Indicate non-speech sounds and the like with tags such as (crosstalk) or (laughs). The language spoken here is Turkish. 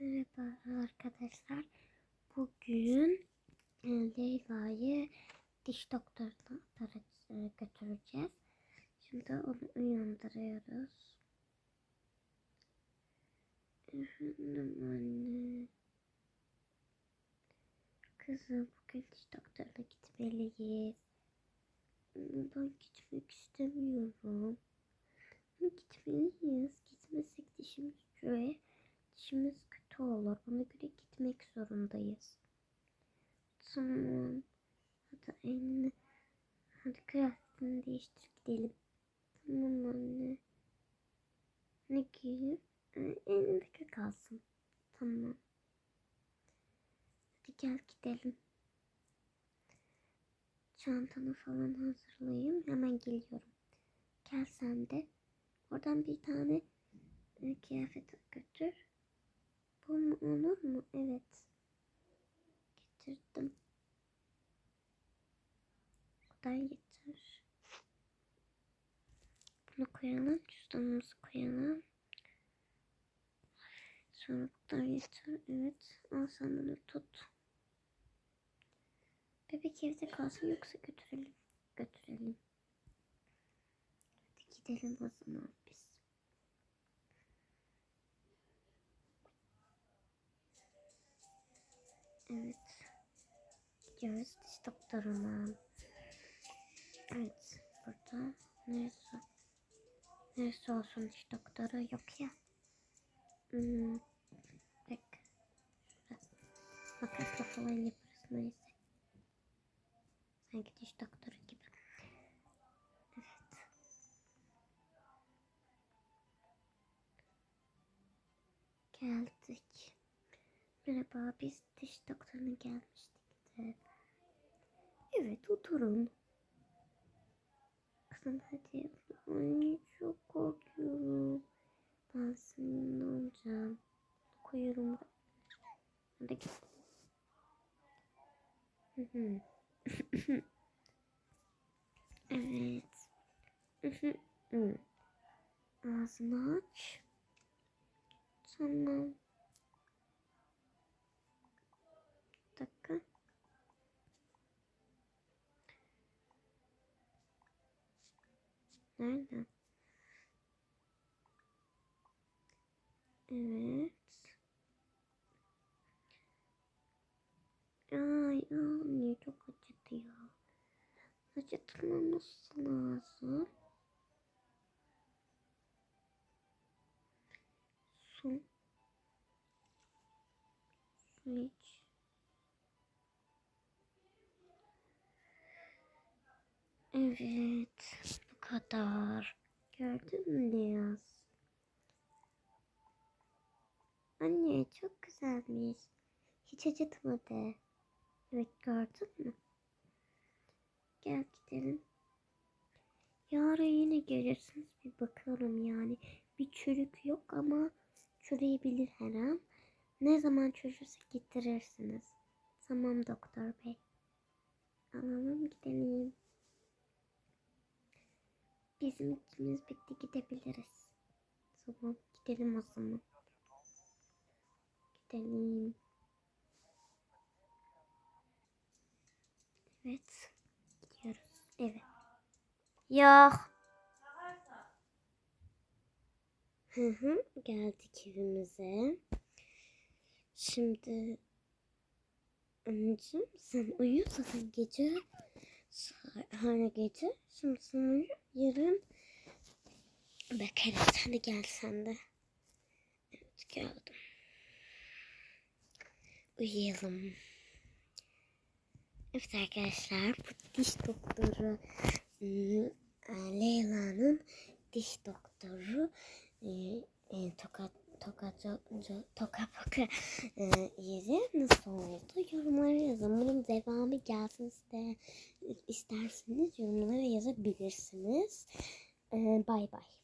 Merhaba arkadaşlar. Bugün e, Leyla'yı diş doktoruna götüreceğiz. Şimdi onu uyandırıyoruz. Efendim anne. Kızım bugün diş doktoruna gitmeliyiz. Ben gitmek istemiyorum. Gitmeliyiz. Gitmesek dişimiz şuraya dişimiz kötü olur. Ona göre gitmek zorundayız. Tamam. Hadi elini. Hadi kıyafetini değiştir gidelim. Tamam anne. Ne giyeyim? Ee, Elindeki kalsın. Tamam. Hadi gel gidelim. Çantanı falan hazırlayayım. Hemen geliyorum. Gel sen de. Oradan bir tane e, kıyafet götür. Mu? Evet. Getirdim. Buradan getir. Bunu koyalım. Cüzdanımızı koyalım. Sonra buradan getir. Evet. Al sen bunu tut. Bebek evde kalsın yoksa götürelim. Götürelim. Hadi gidelim o zaman biz. Evet. Gidiyoruz diş doktoruna. Evet. Burada neresi? Neresi olsun diş doktoru yok ya. Hmm. Bak. Makasla falan yaparız neyse. Sanki diş doktoru gibi. Evet. Geldik. Merhaba, biz diş doktoruna gelmiştik de. Evet, oturun. Kızım hadi. Ay çok korkuyorum. Ben seninle olacağım. Koyuyorum. Hadi git. (laughs) Evet. Ağzını aç. Tamam. Bir dakika. Nerede? Evet. Ay anne çok acıdı ya. Acıtmaması lazım. Su. Su iç. Evet. Kadar. Gördün mü Leyaz? Anne çok güzelmiş. Hiç acıtmadı. Evet gördün mü? Gel gidelim. Yarın yine gelirsiniz bir bakalım yani. Bir çürük yok ama çürüyebilir her an. Ne zaman çürürse getirirsiniz. Tamam doktor bey. Alalım gidelim. Bizim ikimiz bitti gidebiliriz. Tamam gidelim o zaman. Gidelim. Evet. Gidiyoruz. Evet. Yok. Hı hı. Geldik evimize. Şimdi anneciğim sen uyu zaten gece hala gece. Şimdi sen uyu. Yarın bakarız. Hadi gel sen de. Evet geldim. Uyuyalım. Evet arkadaşlar bu diş doktoru e, Leyla'nın diş doktoru e, e, tokat tokat toka poka e, yeri nasıl oldu yorumlara yazın. Bunun devamı gelsin iste, isterseniz yorumlara yazabilirsiniz. E, bay bay.